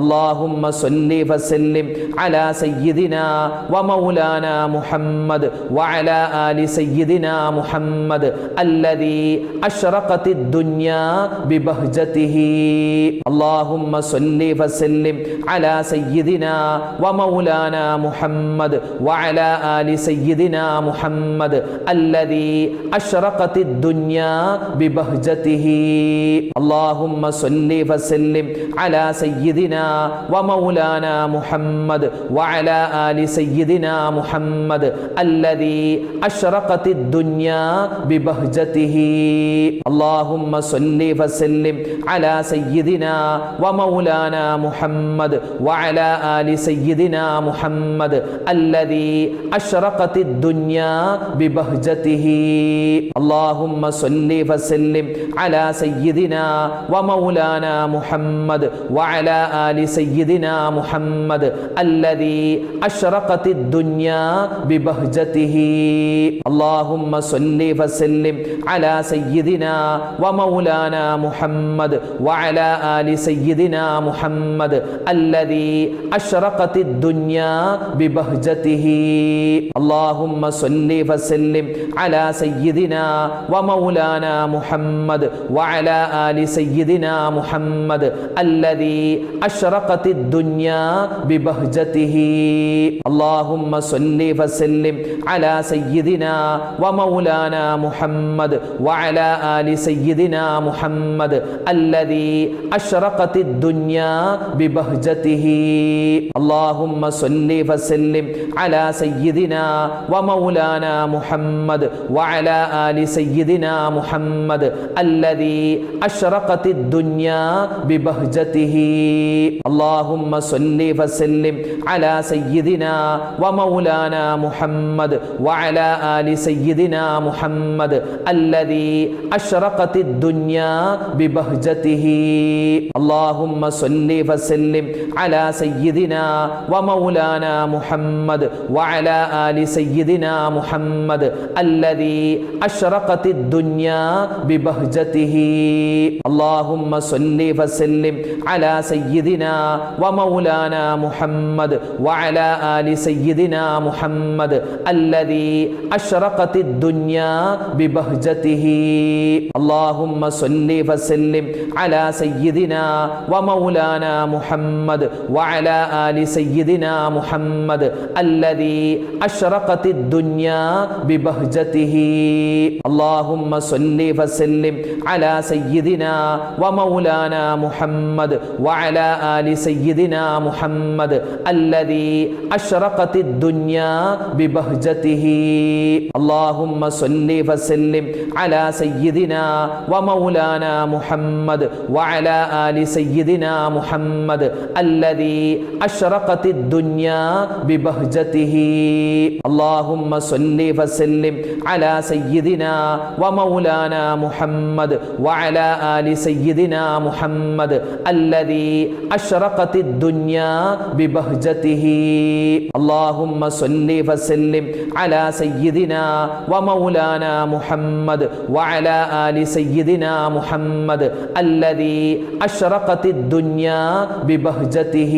اللهم صل وسلم على سيدنا ومولانا محمد وعلى ال سيدنا محمد الذي اشرقت الدنيا ببهجته اللهم صل وسلم على سيدنا ومولانا محمد وعلى ال سيدنا محمد الذي اشرقت الدنيا ببهجته اللهم صل وسلم على سيدنا വമൗലാന മുഹമ്മദ് വഅല ആലി സയ്യിദിന മുഹമ്മദ് അല്ലദീ അഷ്റഖതി ദുനിയാ ബിബഹ്ജതിഹി അല്ലാഹുമ്മ സല്ലി വസല്ലിം അലാ സയ്യിദിന വമൗലാന മുഹമ്മദ് വഅല ആലി സയ്യിദിന മുഹമ്മദ് അല്ലദീ അഷ്റഖതി ദുനിയാ ബിബഹ്ജതിഹി അല്ലാഹുമ്മ സല്ലി വസല്ലിം അലാ സയ്യിദിന വമൗലാന മുഹമ്മദ് വഅല ആലി سيدنا محمد الذي أشرقت الدنيا ببهجته. اللهم صل وسلم على سيدنا ومولانا محمد وعلى آل سيدنا محمد الذي أشرقت الدنيا ببهجته. اللهم صل وسلم على سيدنا ومولانا محمد وعلى آل سيدنا محمد الذي اشرقت الدنيا ببهجته. اللهم صل وسلم على سيدنا ومولانا محمد وعلى آل سيدنا محمد الذي أشرقت الدنيا ببهجته. اللهم صل وسلم على سيدنا ومولانا محمد وعلى آل سيدنا محمد الذي أشرقت الدنيا ببهجته. اللهم صل وسلم على سيدنا ومولانا محمد وعلى آل سيدنا محمد الذي أشرقت الدنيا ببهجته. اللهم صل وسلم على سيدنا ومولانا محمد وعلى آل سيدنا محمد الذي أشرقت الدنيا ببهجته. اللهم صل وسلم على سيدنا ومولانا محمد وعلى ال سيدنا محمد الذي اشرقت الدنيا ببهجته اللهم صل وسلم على سيدنا ومولانا محمد وعلى ال سيدنا محمد الذي اشرقت الدنيا ببهجته اللهم صل وسلم على سيدنا ومولانا محمد وعلى آل سيدنا محمد الذي أشرقت الدنيا ببهجته. اللهم صل وسلم على سيدنا ومولانا محمد وعلى آل سيدنا محمد الذي أشرقت الدنيا ببهجته. اللهم صل وسلم على سيدنا ومولانا محمد وعلى آل سيدنا محمد الذي أشرقت الدنيا ببهجته. اللهم صل وسلم على سيدنا ومولانا محمد وعلى آل سيدنا محمد الذي أشرقت الدنيا ببهجته.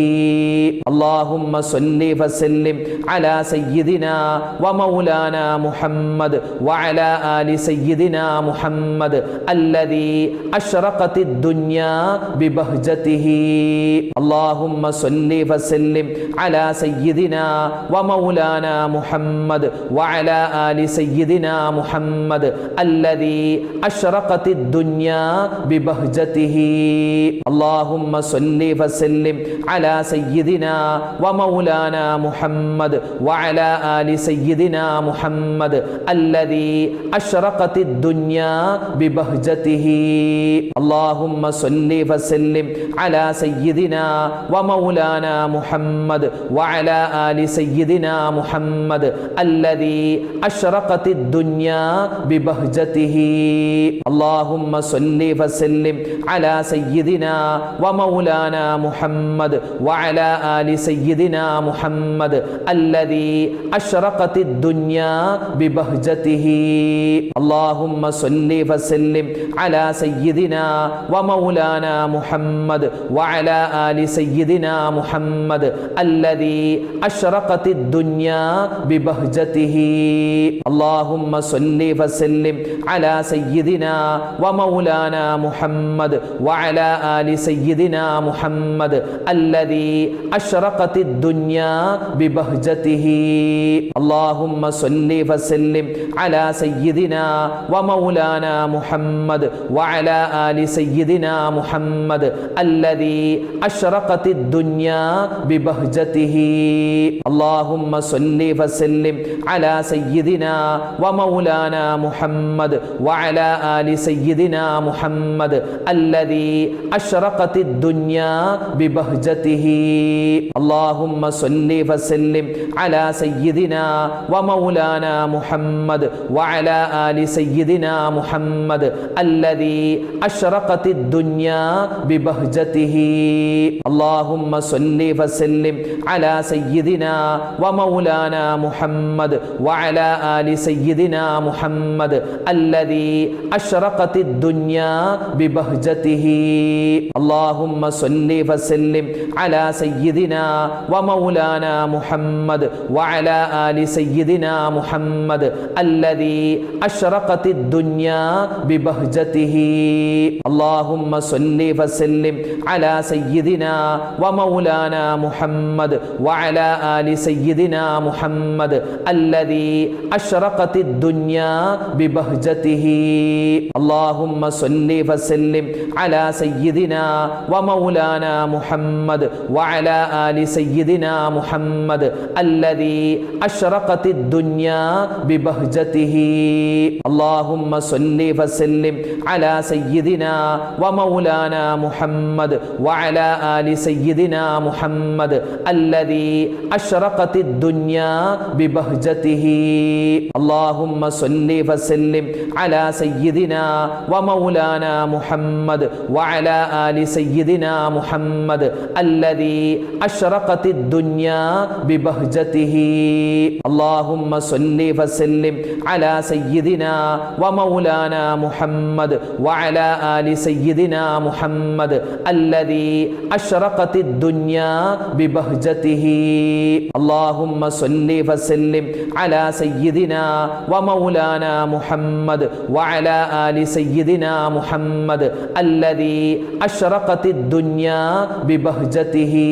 اللهم صل وسلم على سيدنا ومولانا محمد وعلى آل سيدنا محمد الذي أشرقت الدنيا ببهجته. اللهم صل وسلم على سيدنا ومولانا محمد وعلى آل سيدنا محمد الذي أشرقت الدنيا ببهجته. اللهم صل وسلم على سيدنا ومولانا محمد وعلى آل سيدنا محمد الذي أشرقت الدنيا ببهجته. اللهم صل وسلم على سيدنا ومولانا محمد وعلى ال سيدنا محمد الذي اشرقت الدنيا ببهجته اللهم صل وسلم على سيدنا ومولانا محمد وعلى ال سيدنا محمد الذي اشرقت الدنيا ببهجته اللهم صل وسلم على سيدنا ومولانا محمد وعلى آل سيدنا محمد الذي أشرقت الدنيا ببهجته اللهم صل وسلم على سيدنا ومولانا محمد وعلى آل سيدنا محمد الذي أشرقت الدنيا ببهجته اللهم صل وسلم على سيدنا ومولانا محمد وعلى آل سيدنا محمد الذي أشرقت الدنيا ببهجته. اللهم صل وسلم على سيدنا ومولانا محمد وعلى آل سيدنا محمد الذي أشرقت الدنيا ببهجته. اللهم صل وسلم على سيدنا ومولانا محمد وعلى آل سيدنا محمد الذي أشرقت الدنيا ببهجته. اللهم صل وسلم على سيدنا ومولانا محمد وعلى آل سيدنا محمد الذي أشرقت الدنيا ببهجته. اللهم صل وسلم على سيدنا ومولانا محمد وعلى آل سيدنا محمد الذي أشرقت الدنيا ببهجته. اللهم صل وسلم على سيدنا സയ്യിദിന വ മൗലാന മുഹമ്മദ് വഅല ആലി സയ്യിദിന മുഹമ്മദ് അല്ലദീ അഷ്റഖതി ദുനിയാ ബിബഹ്ജതിഹി. അല്ലാഹുമ്മ സല്ലി വസല്ലിം അലാ സയ്യിദിന വ മൗലാന മുഹമ്മദ് വഅല ആലി സയ്യിദിന മുഹമ്മദ് അല്ലദീ അഷ്റഖതി ദുനിയാ ബിബഹ്ജതിഹി. അല്ലാഹുമ്മ സല്ലി വസല്ലിം അലാ സയ്യിദിന വ മൗലാന മുഹമ്മദ് വഅല وعلى آل سيدنا محمد الذي أشرقت الدنيا ببهجته. اللهم صل وسلم على سيدنا ومولانا محمد وعلى آل سيدنا محمد الذي أشرقت الدنيا ببهجته. اللهم صل وسلم على سيدنا ومولانا محمد وعلى آل سيدنا محمد الذي അഷ്റഖത്തി ദുന്യാ ബിബഹ്ജതിഹി. അല്ലാഹുമ്മ സല്ലി വസല്ലിം അലാ സയ്യിദിനാ വ മൗലാനാ മുഹമ്മദ് വഅലാ ആലി സയ്യിദിനാ മുഹമ്മദ് അല്ലദീ അഷ്റഖത്തി ദുന്യാ ബിബഹ്ജതിഹി.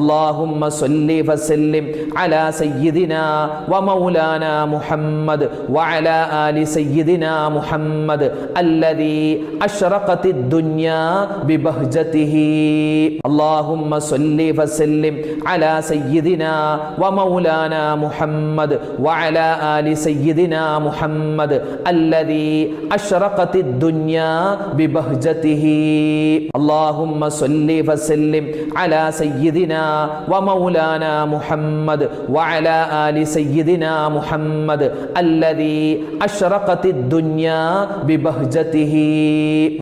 അല്ലാഹുമ്മ സല്ലി വസല്ലിം അലാ സയ്യിദിനാ വ മൗലാനാ മുഹമ്മദ് വഅലാ ആലി സയ്യിദിനാ മുഹമ്മദ് അല്ലദീ അഷ്റഖത്തി ബിബഹ്ജതിഹി. اللهم صل وسلم على سيدنا ومولانا محمد وعلى آل سيدنا محمد الذي أشرقت الدنيا ببهجته اللهم صل وسلم على سيدنا ومولانا محمد وعلى آل سيدنا محمد الذي أشرقت الدنيا ببهجته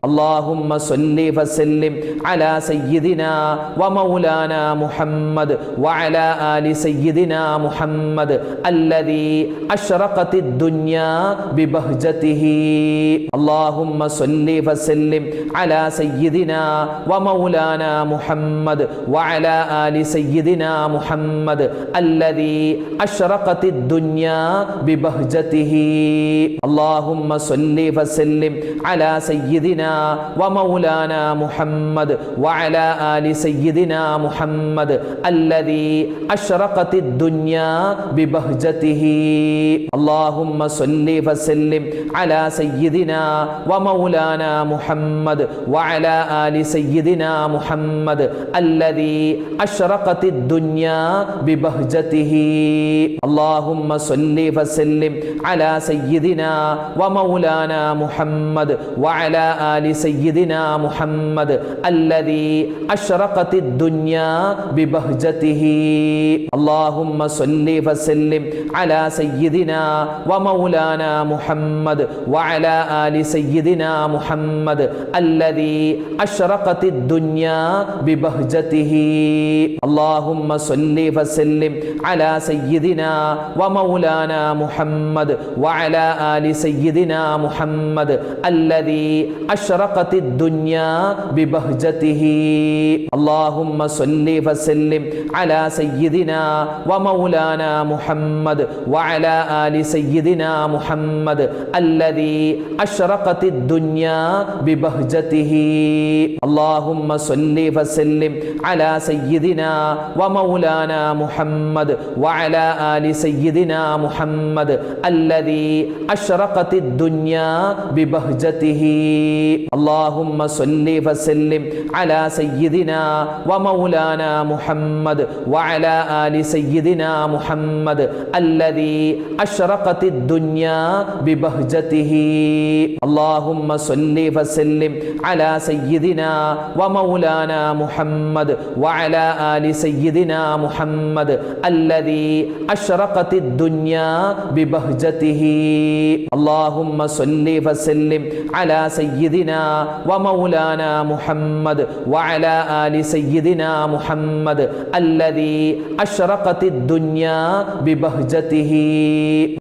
اللهم صل وسلم على سيدنا സയ്യിദിന വ മൗലാന മുഹമ്മദ് വഅല ആലി സയ്യിദിന മുഹമ്മദ് അല്ലദീ അഷ്റഖത്തി ദുനിയ ബിബഹ്ജതിഹി. അല്ലാഹുമ്മ സല്ലി വസല്ലിം അലാ സയ്യിദിന വ മൗലാന മുഹമ്മദ് വഅല ആലി സയ്യിദിന മുഹമ്മദ് അല്ലദീ അഷ്റഖത്തി ദുനിയ ബിബഹ്ജതിഹി. അല്ലാഹുമ്മ സല്ലി വസല്ലിം അലാ സയ്യിദിന വ മൗലാന മുഹമ്മദ് വഅല وعلى آل سيدنا محمد الذي أشرقت الدنيا ببهجته. اللهم صل وسلم على سيدنا ومولانا محمد وعلى آل سيدنا محمد الذي أشرقت الدنيا ببهجته. اللهم صل وسلم على سيدنا ومولانا محمد وعلى آل سيدنا محمد الذي أشرقت الدنيا ببهجته. اللهم صل وسلم على سيدنا ومولانا محمد وعلى آل سيدنا محمد الذي أشرقت الدنيا ببهجته. اللهم صل وسلم على سيدنا ومولانا محمد وعلى آل سيدنا محمد الذي أشرقت الدنيا ببهجته. اللهم صل وسلم على سيدنا ومولانا محمد وعلى آل سيدنا محمد الذي أشرقت الدنيا ببهجته اللهم صل وسلم على سيدنا ومولانا محمد وعلى آل سيدنا محمد الذي أشرقت الدنيا ببهجته اللهم صل وسلم على سيدنا ومولانا محمد وعلى آل سيدنا محمد الذي أشرقت الدنيا ببهجته. اللهم صل وسلم على سيدنا ومولانا محمد وعلى آل سيدنا محمد الذي أشرقت الدنيا ببهجته. اللهم صل وسلم على سيدنا ومولانا محمد وعلى آل سيدنا محمد الذي أشرقت الدنيا ببهجته.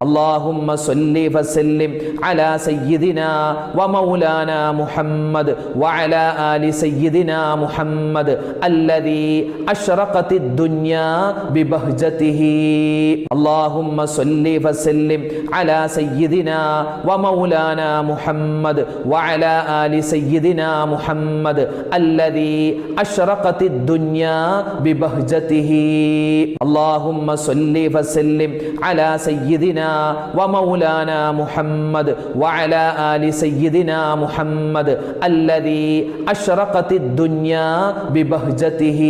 اللهم صل وسلم على سيدنا ومولانا محمد وعلى آل سيدنا محمد الذي أشرقت الدنيا ببهجته. اللهم صل وسلم على سيدنا ومولانا محمد وعلى آل سيدنا محمد الذي أشرقت الدنيا ببهجته. اللهم صل وسلم على سيدنا ومولانا محمد وعلى آل سيدنا محمد الذي أشرقت الدنيا ببهجته.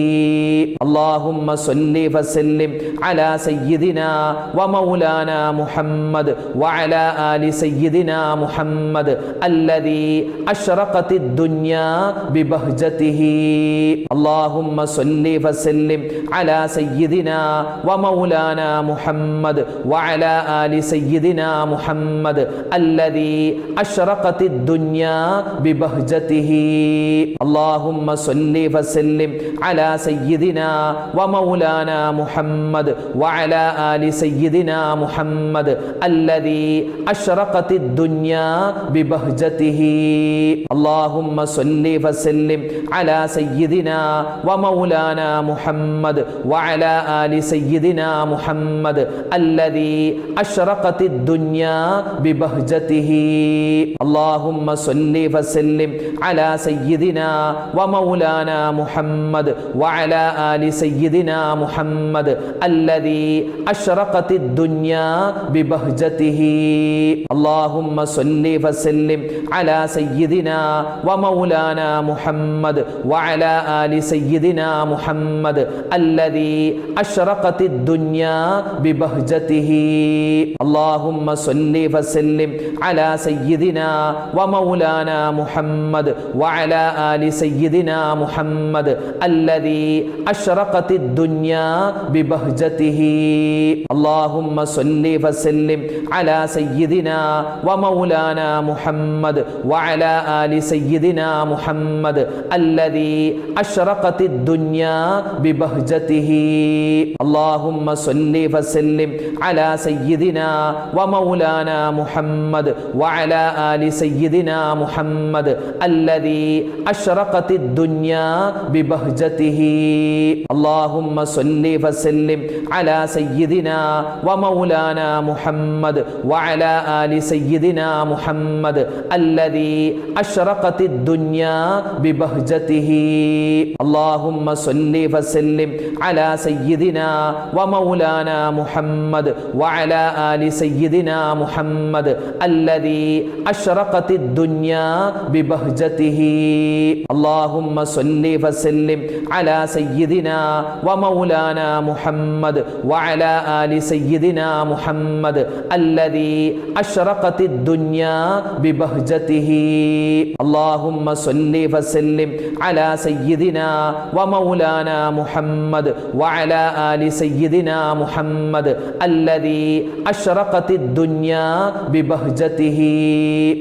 اللهم صل وسلم على سيدنا ومولانا محمد وعلى آل سيدنا محمد الذي أشرقت الدنيا ببهجته. اللهم صل وسلم على سيدنا ومولانا محمد وعلى آل سيدنا محمد الذي أشرقت الدنيا ببهجته اللهم صل وسلم على سيدنا ومولانا محمد وعلى آل سيدنا محمد الذي أشرقت الدنيا ببهجته اللهم صل وسلم على سيدنا ومولانا محمد وعلى آل سيدنا محمد الذي أشرقت الدنيا ببهجته اللهم صل وسلم على سيدنا ومولانا محمد وعلى آل سيدنا محمد الذي أشرقت الدنيا ببهجته اللهم صل وسلم على سيدنا ومولانا محمد وعلى آل سيدنا محمد الذي أشرقت الدنيا ببهجته اللهم صل وسلم على سيدنا ومولانا محمد وعلى آل سيدنا محمد الذي أشرقت الدنيا ببهجته اللهم صل وسلم على سيدنا ومولانا محمد وعلى آل سيدنا محمد الذي أشرقت الدنيا ببهجته. اللهم صل وسلم على سيدنا ومولانا محمد وعلى آل سيدنا محمد الذي أشرقت الدنيا ببهجته. اللهم صل وسلم على سيدنا ومولانا محمد وعلى آل سيدنا محمد الذي أشرقت الدنيا ببهجته. اللهم صل وسلم على سيدنا ومولانا محمد وعلى آل سيدنا محمد الذي أشرقت الدنيا ببهجته. اللهم صل وسلم على سيدنا ومولانا محمد وعلى آل سيدنا محمد الذي أشرقت الدنيا ببهجته. اللهم صل وسلم على سيدنا ومولانا محمد وعلى آل سيدنا محمد الذي أشرقت الدنيا ببهجته.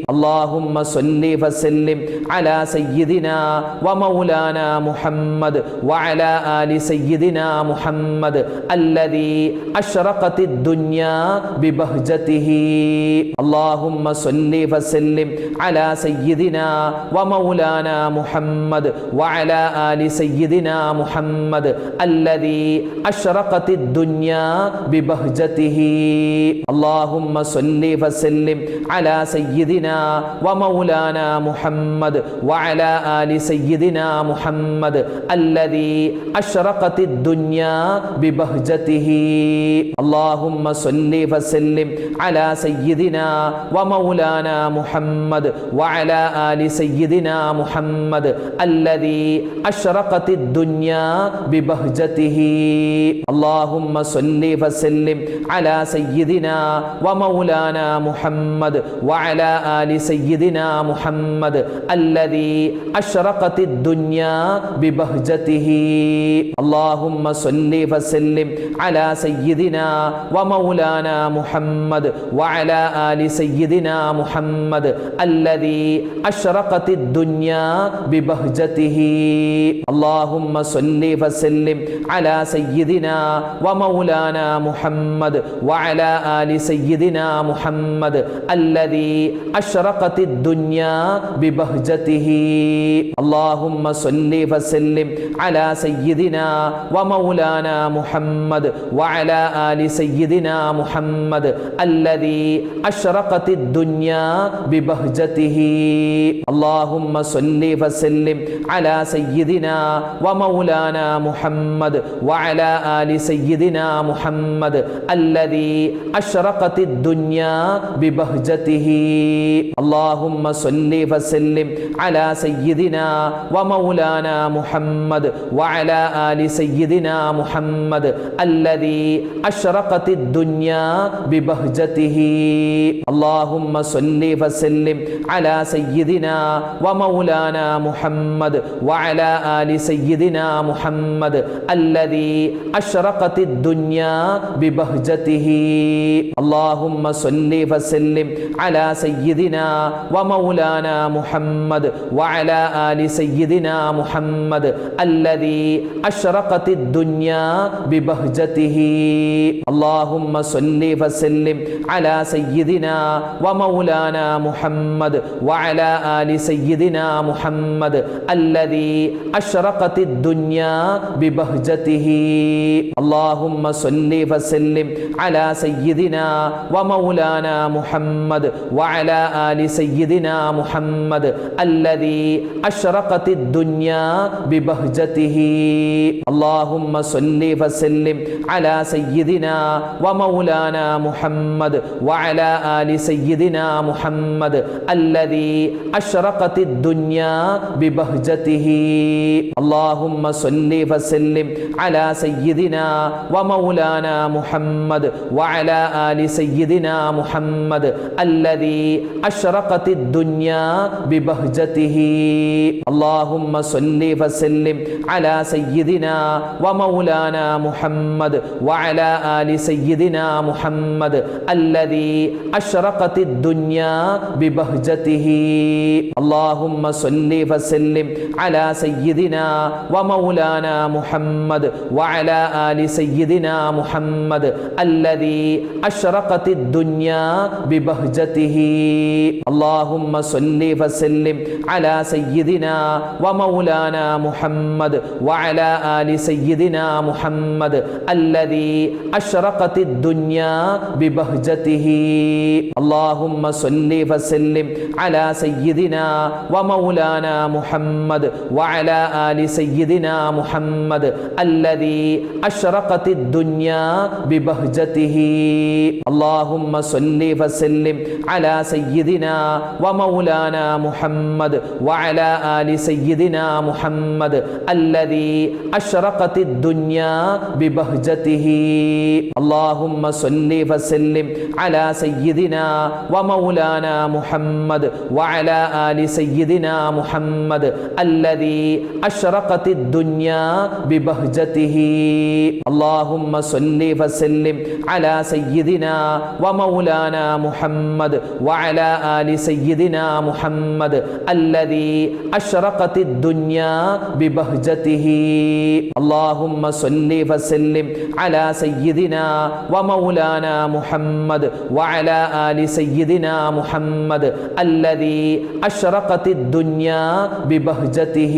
اللهم صل وسلم على سيدنا ومولانا محمد وعلى آل سيدنا محمد الذي أشرقت الدنيا ببهجته. اللهم صل وسلم على سيدنا ومولانا محمد വഅല ആലി സയ്യിദിന മുഹമ്മദ് അല്ലദീ അഷ്റഖത്തി ദുനിയാ ബിബഹ്ജതിഹി അല്ലാഹുമ്മ സല്ലി വസല്ലിം അലാ സയ്യിദിന വമൗലാന മുഹമ്മദ് വഅല ആലി സയ്യിദിന മുഹമ്മദ് അല്ലദീ അഷ്റഖത്തി ദുനിയാ ബിബഹ്ജതിഹി അല്ലാഹുമ്മ സല്ലി വസല്ലിം അലാ സയ്യിദിന വമൗലാന മുഹമ്മദ് വഅല ആലി സയ്യിദിന മുഹമ്മദ് അല്ല الذي أشرقت الدنيا ببهجته. اللهم صل وسلم على سيدنا ومولانا محمد وعلى آل سيدنا محمد الذي أشرقت الدنيا ببهجته. اللهم صل وسلم على سيدنا ومولانا محمد وعلى آل سيدنا محمد الذي أشرقت الدنيا ببهجته. اللهم صل وسلم على سيدنا ومولانا محمد وعلى آل سيدنا محمد الذي أشرقت الدنيا ببهجته اللهم صل وسلم على سيدنا ومولانا محمد وعلى آل سيدنا محمد الذي أشرقت الدنيا ببهجته اللهم صل وسلم على سيدنا ومولانا محمد وعلى آل سيدنا محمد الذي أشرقت الدنيا ببهجته اللهم صل وسلم على سيدنا ومولانا محمد وعلى آل سيدنا محمد الذي أشرقت الدنيا ببهجته اللهم صل وسلم على سيدنا ومولانا محمد മുഹമ്മദ് വഅല ആലി സയ്യിദിന മുഹമ്മദ് അല്ലദീ അഷ്റഖത്തി ദുനിയാ ബിബഹ്ജതിഹി. അല്ലാഹുമ്മ സല്ലി വസല്ലിം അലാ സയ്യിദിന വമൗലാന മുഹമ്മദ് വഅല ആലി സയ്യിദിന മുഹമ്മദ് അല്ലദീ അഷ്റഖത്തി ദുനിയാ ബിബഹ്ജതിഹി. അല്ലാഹുമ്മ സല്ലി വസല്ലിം അലാ സയ്യിദിന വമൗലാന മുഹമ്മദ് വഅല ആലി സയ്യിദിന മുഹമ്മദ് الذي أشرقت الدنيا ببهجته. اللهم صل وسلم على سيدنا ومولانا محمد وعلى آل سيدنا محمد الذي أشرقت الدنيا ببهجته. اللهم صل وسلم على سيدنا ومولانا محمد وعلى آل سيدنا محمد الذي أشرقت الدنيا ببهجته. اللهم صل وسلم على سيدنا ومولانا محمد وعلى آل سيدنا محمد الذي أشرقت الدنيا ببهجته اللهم صل وسلم على سيدنا ومولانا محمد وعلى آل سيدنا محمد الذي أشرقت الدنيا ببهجته اللهم صل وسلم على سيدنا ومولانا محمد وعلى آل سيدنا محمد الذي أشرقت الدنيا ببهجته. اللهم صل وسلم على سيدنا ومولانا محمد وعلى آل سيدنا محمد الذي أشرقت الدنيا ببهجته. اللهم صل وسلم على سيدنا ومولانا محمد മുഹമ്മദ് വഅല ആലി സയ്യിദിന മുഹമ്മദ് അല്ലദീ അഷ്റഖത്തി ദുനിയാ ബിബഹ്ജതിഹി. അല്ലാഹുമ്മ സല്ലി വസല്ലിം അലാ സയ്യിദിന വമൗലാന മുഹമ്മദ് വഅല ആലി സയ്യിദിന മുഹമ്മദ് അല്ലദീ അഷ്റഖത്തി ദുനിയാ ബിബഹ്ജതിഹി. അല്ലാഹുമ്മ സല്ലി വസല്ലിം അലാ സയ്യിദിന വമൗലാന മുഹമ്മദ് വഅല ആലി സയ്യിദിന മുഹമ്മദ് الذي أشرقت الدنيا ببهجته. اللهم صل وسلم على سيدنا ومولانا محمد وعلى آل سيدنا محمد الذي أشرقت الدنيا ببهجته. اللهم صل وسلم على سيدنا ومولانا محمد وعلى آل سيدنا محمد الذي أشرقت الدنيا ببهجته. ببهجته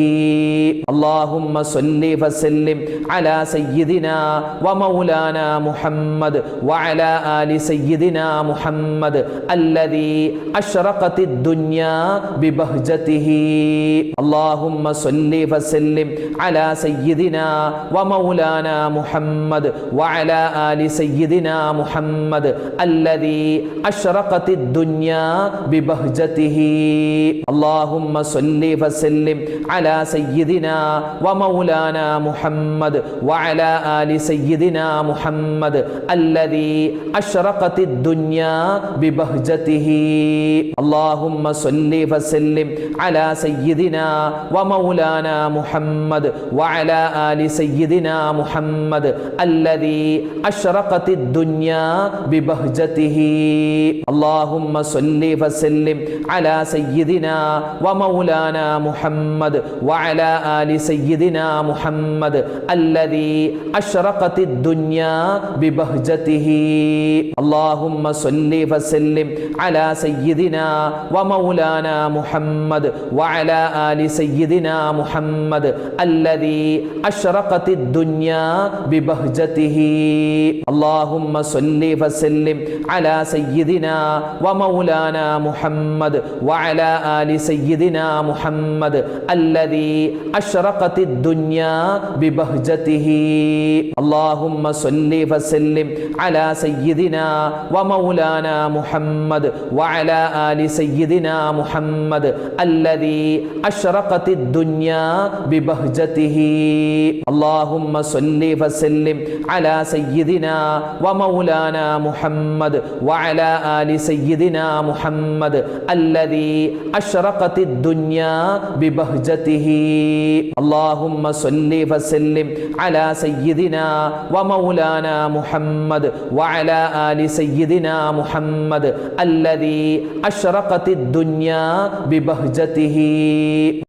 اللهم صل وسلم على سيدنا ومولانا محمد وعلى آل سيدنا محمد الذي أشرقت الدنيا ببهجته اللهم صل وسلم على سيدنا ومولانا محمد وعلى آل سيدنا محمد الذي أشرقت الدنيا ببهجته اللهم صل وسلم على سيدنا ومولانا محمد وعلى آل سيدنا محمد الذي أشرقت الدنيا ببهجته. اللهم صل وسلم على سيدنا ومولانا محمد وعلى آل سيدنا محمد الذي أشرقت الدنيا ببهجته. اللهم صل وسلم على سيدنا ومولانا محمد മുഹമ്മദ് വഅല ആലി സയ്യിദിന മുഹമ്മദ് അല്ലദീ അഷ്റഖത്തി ദുനിയാ ബിബഹ്ജതിഹി. അല്ലാഹുമ്മ സല്ലി വസല്ലിം അലാ സയ്യിദിന വമൗലാന മുഹമ്മദ് വഅല ആലി സയ്യിദിന മുഹമ്മദ് അല്ലദീ അഷ്റഖത്തി ദുനിയാ ബിബഹ്ജതിഹി. അല്ലാഹുമ്മ സല്ലി വസല്ലിം അലാ സയ്യിദിന വമൗലാന മുഹമ്മദ് വഅല ആലി സയ്യിദിന മുഹമ്മദ് അല്ലദീ അഷ്റഖതി ദുനിയാ ബിബഹ്ജതിഹി. അല്ലാഹുമ്മ സല്ലി വസല്ലിം അലാ സയ്യിദിനാ വമൗലാനാ മുഹമ്മദ് വഅലാ ആലി സയ്യിദിനാ മുഹമ്മദ്. അല്ലദീ അഷ്റഖതി ദുനിയാ ബിബഹ്ജതിഹി. അല്ലാഹുമ്മ സല്ലി വസല്ലിം അലാ സയ്യിദിനാ വമൗലാനാ മുഹമ്മദ് വഅലാ ആലി സയ്യിദിനാ മുഹമ്മദ്. അല്ലദീ അഷ്റഖതി ദുനിയാ ബിബഹ് ببهجته اللهم صل وسلم على سيدنا ومولانا محمد وعلى آل سيدنا محمد الذي أشرقت الدنيا ببهجته